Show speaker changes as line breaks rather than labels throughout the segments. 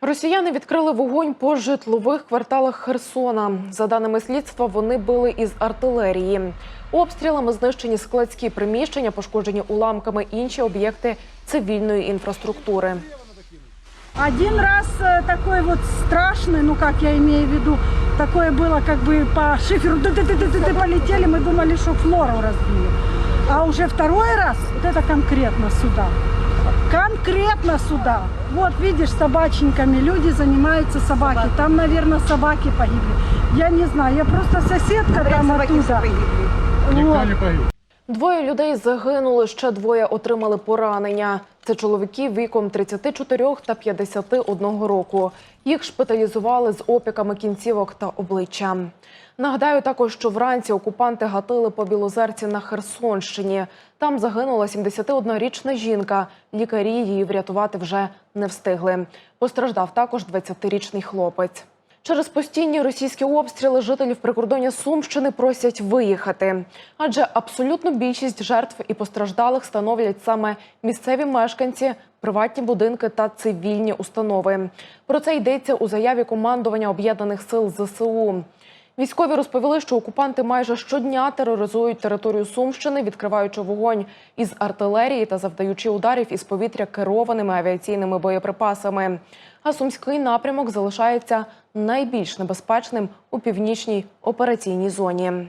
Росіяни відкрили вогонь по житлових кварталах Херсона. За даними слідства, вони били із артилерії. Обстрілами знищені складські приміщення, пошкоджені уламками інші об'єкти цивільної інфраструктури.
Один раз э, такой вот страшный, ну как я имею в виду, такое было как бы по шиферу, ты ты ты ты полетели, мы думали, что флору разбили. А уже второй раз, вот это конкретно сюда. Конкретно сюда. Вот видишь, собаченьками люди занимаются собаки. Там, наверное, собаки погибли. Я не знаю, я просто соседка там оттуда. Никто Вот.
Двоє людей загинули, ще двоє отримали поранення. Це чоловіки віком 34 та 51 року. Їх шпиталізували з опіками кінцівок та обличчя. Нагадаю також, що вранці окупанти гатили по Білозерці на Херсонщині. Там загинула 71-річна жінка. Лікарі її врятувати вже не встигли. Постраждав також 20-річний хлопець. Через постійні російські обстріли жителів прикордоння Сумщини просять виїхати, адже абсолютну більшість жертв і постраждалих становлять саме місцеві мешканці, приватні будинки та цивільні установи. Про це йдеться у заяві командування об'єднаних сил ЗСУ. Військові розповіли, що окупанти майже щодня тероризують територію Сумщини, відкриваючи вогонь із артилерії та завдаючи ударів із повітря керованими авіаційними боєприпасами. А сумський напрямок залишається найбільш небезпечним у північній операційній зоні.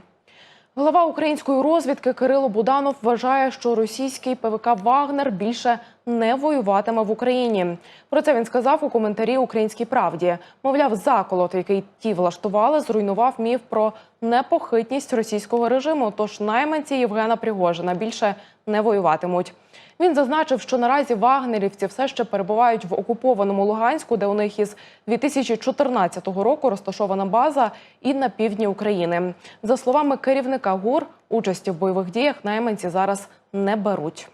Голова української розвідки Кирило Буданов вважає, що російський ПВК Вагнер більше не воюватиме в Україні. Про це він сказав у коментарі Українській правді. Мовляв, заколот, який ті влаштували, зруйнував міф про непохитність російського режиму. Тож найманці Євгена Пригожина більше не воюватимуть. Він зазначив, що наразі вагнерівці все ще перебувають в окупованому Луганську, де у них із 2014 року розташована база, і на півдні України. За словами керівника ГУР, участі в бойових діях найманці зараз не беруть.